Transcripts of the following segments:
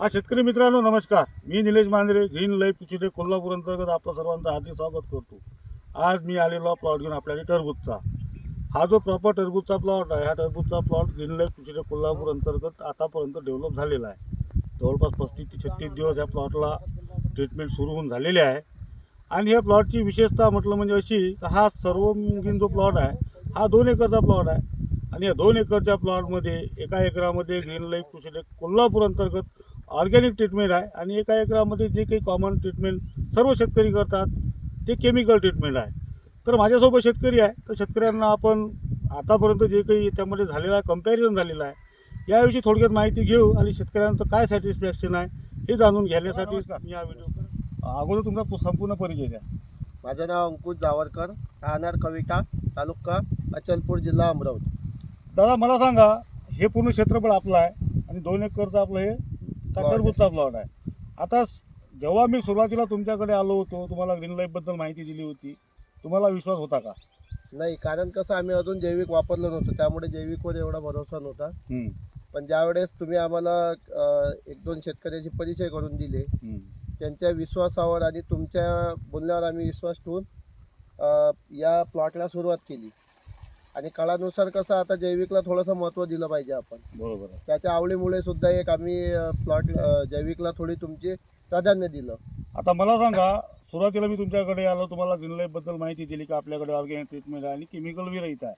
हा शेतकरी मित्रांनो नमस्कार. मी निलेश मांजरे ग्रीन लाईफ पिचिडे कोल्हापूर अंतर्गत आपलं सर्वांचं हार्दिक स्वागत करतो. आज मी आलेलो प्लॉट घेऊन आपल्याला टरबूजचा. हा जो प्रॉपर टरबूजचा प्लॉट आहे हा टरबूजचा plot green life Pichide Kolhapur अंतर्गत आतापर्यंत डेव्हलप झालेला आहे. जवळपास पस्तीस ते छत्तीस दिवस या प्लॉटला ट्रीटमेंट सुरू होऊन झालेली आहे. आणि या प्लॉटची विशेषता म्हटलं म्हणजे अशी हा सर्वमुखीन जो प्लॉट आहे हा दोन एकरचा प्लॉट आहे. आणि या दोन एकरच्या प्लॉटमध्ये एका एकरामध्ये ग्रीन लाईफ कृषी कोल्हापूर अंतर्गत ऑर्गॅनिक ट्रीटमेंट आहे आणि एका एकरामध्ये जे काही कॉमन ट्रीटमेंट सर्व शेतकरी करतात ते केमिकल ट्रीटमेंट आहे. तर माझ्यासोबत शेतकरी आहे तर शेतकऱ्यांना आपण आतापर्यंत जे काही त्यामध्ये झालेलं आहे कंपॅरिझन झालेलं आहे याविषयी थोडक्यात माहिती घेऊ आणि शेतकऱ्यांचं काय सॅटिस्फॅक्शन आहे हे जाणून घेण्यासाठी मी हा व्हिडिओ अगोदर तुमचा संपूर्ण परिचय द्या. माझं नाव अंकुश जावरकर राहणार कविटा तालुका अचलपूर जिल्हा अमरावती. दादा मला सांगा हे पूर्ण क्षेत्रफळ आपलं आहे आणि दोन एकरचं आपलं हे टरबूजचा प्लॉट आहे. आता जेव्हा मी सुरुवातीला तुमच्याकडे आलो होतो तुम्हाला ग्रीन लाईफबद्दल माहिती दिली होती तुम्हाला विश्वास होता का? नाही कारण कसं आम्ही अजून जैविक वापरलं नव्हतं त्यामुळे जैविकवर एवढा भरोसा नव्हता. हम्म, पण ज्यावेळेस तुम्ही आम्हाला अ, एक दोन शेतकऱ्याचे परिचय करून दिले हम्म. त्यांच्या विश्वासावर आणि तुमच्या बोलण्यावर आम्ही विश्वास ठेवून अ, या प्लॉटला सुरुवात केली. आणि काळानुसार कसं आता जैविकला थोडंसं महत्त्व दिलं पाहिजे आपण. बरोबर आहे. त्याच्या आवडीमुळे सुद्धा एक आम्ही प्लॉट जैविकला थोडी तुमची प्राधान्य दिलं. आता मला सांगा सुरुवातीला मी तुमच्याकडे आलो तुम्हाला ग्रीन लाईफबद्दल माहिती दिली की आपल्याकडे ऑर्गॅनिक ट्रीटमेंट आहे आणि केमिकल विरहित आहे.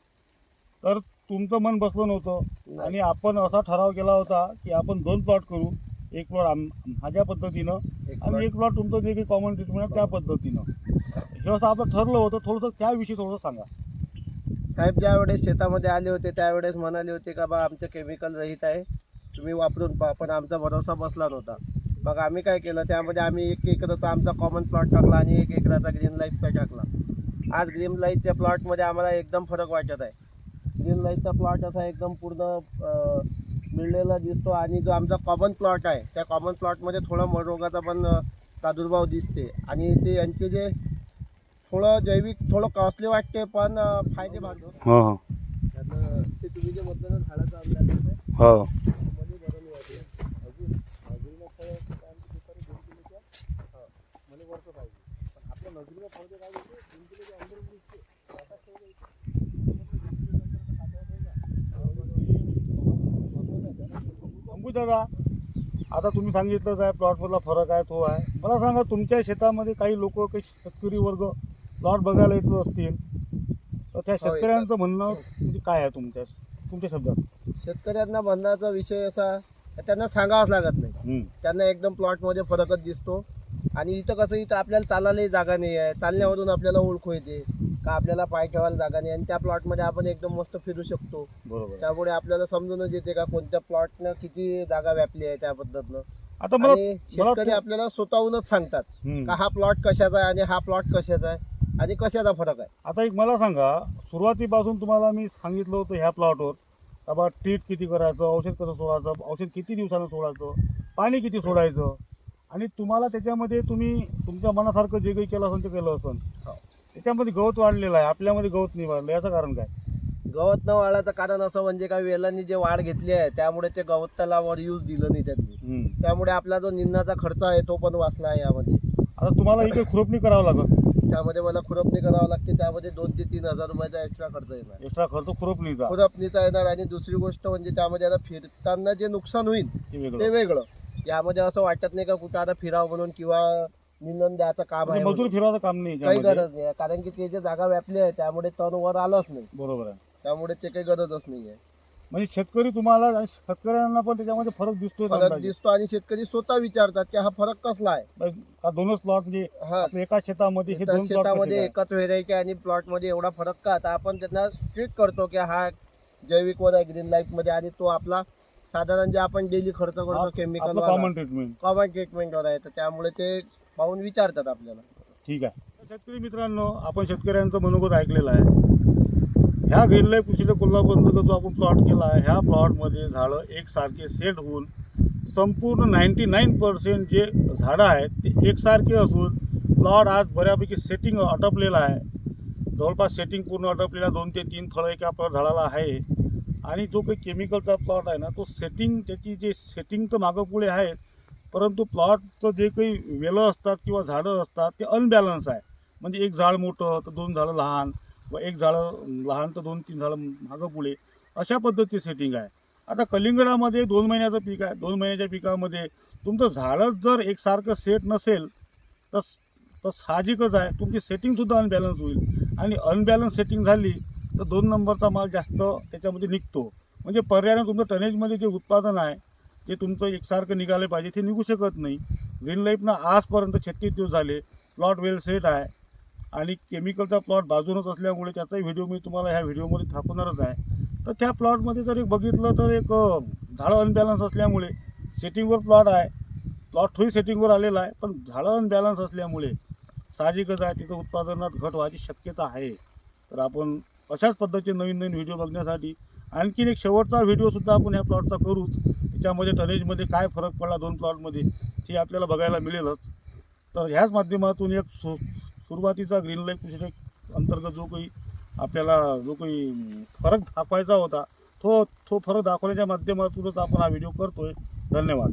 तर तुमचं मन बसलं नव्हतं आणि आपण असा ठराव केला होता की आपण दोन प्लॉट करू एक प्लॉट माझ्या पद्धतीनं एक आणि एक प्लॉट तुमचं जे काही कॉमन ट्रीटमेंट आहे त्या पद्धतीनं. हे असं आपलं ठरलं होतं थोडंसं त्याविषयी थोडंसं सांगा. साहेब ज्यावेळेस शेतामध्ये आले होते त्यावेळेस म्हणाले होते का बा आमचं केमिकल रहित आहे तुम्ही वापरून पहा पण आमचा भरोसा बसला नव्हता. मग आम्ही काय केलं त्यामध्ये आम्ही एक एकराचा आमचा कॉमन प्लॉट टाकला आणि एक एकराचा ग्रीन लाईटचा टाकला. आज ग्रीन लाईटच्या प्लॉटमध्ये आम्हाला एकदम फरक वाटत आहे. ग्रीन लाईटचा प्लॉट असा एकदम पूर्ण मिळलेला दिसतो आणि जो आमचा कॉमन प्लॉट आहे त्या कॉमन प्लॉटमध्ये थोडा मरोगाचा रोगाचा पण प्रादुर्भाव दिसते. आणि ते यांचे जे थोडं जैविक थोडं कॉस्टली वाटते पण फायदे भाग हो हो त्यातलं ते तुम्ही जे मतदान झाडाचं अंदाज आहे, हो मध्ये भरून वाटले. अजून अजून मग फळं असं काय आमची दुपारी दोन किलोच्या, हा, मध्ये वरचं पाहिजे. पण आपल्या नजरेला फळं काय होते, दोन किलोच्या अंदर दिसते. आता ठेवलं इथे. दोन किलोच्या अंदरचं खात्यावर ठेवलं. अंकुश दादा आता तुम्ही सांगितलंच आहे प्लॉटमधला फरक आहे तो आहे मला सांगा तुमच्या शेतामध्ये काही लोक काही शेतकरी वर्ग प्लॉट बघायला येत असतील तर त्या हो, शेतकऱ्यांचं म्हणणं म्हणजे काय आहे तुमच्या तुमच्या शब्दात? शेतकऱ्यांना म्हणण्याचा विषय असा त्यांना सांगावंच लागत नाही. हम्म, त्यांना एकदम प्लॉटमध्ये फरकच दिसतो. आणि इथं कसं इथं आपल्याला चालायलाही जागा नाही आहे. चालण्यावरून आपल्याला ओळखू येते का आपल्याला पाय ठेवायला जागा नाही. आणि त्या प्लॉटमध्ये आपण एकदम मस्त फिरू शकतो. बरोबर. आहे. त्यामुळे आपल्याला समजूनच येते का कोणत्या प्लॉटनं किती जागा व्यापली आहे त्या पद्धतीनं. आता मला आणि शेतकरी आपल्याला स्वतःहूनच सांगतात हम्म. का हा प्लॉट कशाचा आहे आणि हा प्लॉट कशाचा आहे. आणि कशाचा फरक आहे? आता एक मला सांगा सुरुवातीपासून तुम्हाला मी सांगितलं होतं ह्या प्लॉटवर का बा ट्रीट किती करायचं औषध कसं सोडायचं औषध किती दिवसानं सोडायचं पाणी किती सोडायचं? आणि तुम्हाला त्याच्यामध्ये तुम्ही तुमच्या मनासारखं जे काही केलं असेल ते केलं असेल. हो. त्याच्यामध्ये गवत वाढलेलं आहे आपल्यामध्ये गवत नाही वाढलं याचं कारण काय? गवत न वाढायचं कारण असं म्हणजे का वेलांनी जे वाढ घेतली आहे त्यामुळे ते गवताला वर यूज दिलं नाही त्यांनी. त्यामुळे आपला जो निंदाचा खर्च आहे तो पण वाचला आहे यामध्ये. आता तुम्हाला इथे खुरपणी करावं लागेल. त्यामध्ये मला खुरपणी करावं लागते त्यामध्ये दोन ते तीन हजार रुपयाचा एक्स्ट्रा खर्च येणार. एक्स्ट्रा खर्च खुरपणीचा. खुरपणीचा येणार आणि दुसरी गोष्ट म्हणजे त्यामध्ये आता फिरताना जे नुकसान होईल ते ते वेगळं. वेगळं. यामध्ये असं वाटत नाही का कुठं आता फिरावं म्हणून किंवा निंदन द्यायचं काम आहे म्हणजे मजूर म्हणून. फिरवायचं काम नाही काही याच्यामध्ये. गरज नाही कारण की ते जे जागा व्यापली आहे त्यामुळे तण वर आलंच नाही. बरोबर आहे. त्यामुळे ते काही गरजच नाही आहे. म्हणजे शेतकरी तुम्हाला आणि शेतकऱ्यांना पण त्याच्यामध्ये फरक दिसतोय फरक. दिसतो आणि शेतकरी स्वतः विचारतात की हा फरक कसला आहे? का दोनच प्लॉट म्हणजे हा. आपल्या एका शेतामध्ये हे शेतामध्ये एकाच व्हेरायटी आणि प्लॉटमध्ये एवढा फरक का? तर आपण त्यांना ट्रीट करतो की हा जैविक वर आहे ग्रीन लाईफमध्ये आणि तो आपला साधारण जे आपण डेली खर्च करतो केमिकल आपलं कॉमन ट्रीटमेंट कॉमन ट्रीटमेंटवर आहे. तर त्यामुळे ते पाहून विचारतात आपल्याला. ठीक आहे. शेतकरी मित्रांनो आपण शेतकऱ्यांचं मनोगत ऐकलेलं आहे. ह्या ग्रीन लाईफ कृषी कोल्हापूर जो आपण प्लॉट केला आहे ह्या प्लॉटमध्ये झाडं एकसारखे सेट होऊन संपूर्ण नाईन्टी नाईन पर्सेंट जे झाडं आहेत ते एकसारखे असून प्लॉट आज बऱ्यापैकी सेटिंग अटपलेला आहे. जवळपास सेटिंग पूर्ण अटपलेला दोन ते तीन फळं एका प्लॉट झाडाला आहे. आणि जो काही केमिकलचा प्लॉट आहे ना तो सेटिंग त्याची जे सेटिंग तर मागं पुढे आहे परंतु प्लॉटचं जे काही वेलं असतात किंवा झाडं असतात ते अनबॅलन्स आहे. म्हणजे एक झाड मोठं तर दोन झाडं लहान व एक झाडं लहान तर दोन तीन झाडं मागं पुढे. अशा पद्धतीची सेटिंग आहे. आता कलिंगडामध्ये दोन महिन्याचं पीक आहे. दोन महिन्याच्या पिकामध्ये तुमचं झाडच जर एकसारखं सेट नसेल तर तर साहजिकच आहे. तुमची सेटिंगसुद्धा अनबॅलन्स होईल. आणि अनबॅलन्स सेटिंग झाली तर दोन नंबरचा माल जास्त त्याच्यामध्ये निघतो. म्हणजे पर्यायाने तुमचं टनेजमध्ये जे उत्पादन आहे ते तुमचं एकसारखं निघालं पाहिजे ते निघू शकत नाही. ग्रीन लाईफनं आजपर्यंत छत्तीस दिवस झाले प्लॉट वेल सेट आहे. आणि केमिकलचा प्लॉट बाजूनच असल्यामुळे त्याचाही व्हिडिओ मी तुम्हाला ह्या व्हिडिओमध्ये थापवणारच आहे. तर त्या प्लॉटमध्ये जर एक बघितलं तर एक झाडं अनबॅलन्स असल्यामुळे सेटिंगवर प्लॉट आहे. प्लॉट थोडी सेटिंगवर आलेला आहे पण झाडं अनबॅलन्स असल्यामुळे साहजिकच आहे तिथं उत्पादनात घट व्हायची शक्यता आहे. तर आपण अशाच पद्धतीचे नवीन नवीन व्हिडिओ बघण्यासाठी आणखीन एक शेवटचा व्हिडिओसुद्धा आपण ह्या प्लॉटचा करूच. त्याच्यामध्ये टनेजमध्ये काय फरक पडला दोन प्लॉटमध्ये हे आपल्याला बघायला मिळेलच. तर ह्याच माध्यमातून एक सु सुरुवातीचा ग्रीन लाईफ कृषी अंतर्गत जो काही आपल्याला जो काही फरक दाखवायचा होता तो तो फरक दाखवण्याच्या माध्यमातूनच आपण हा व्हिडिओ करतोय. धन्यवाद.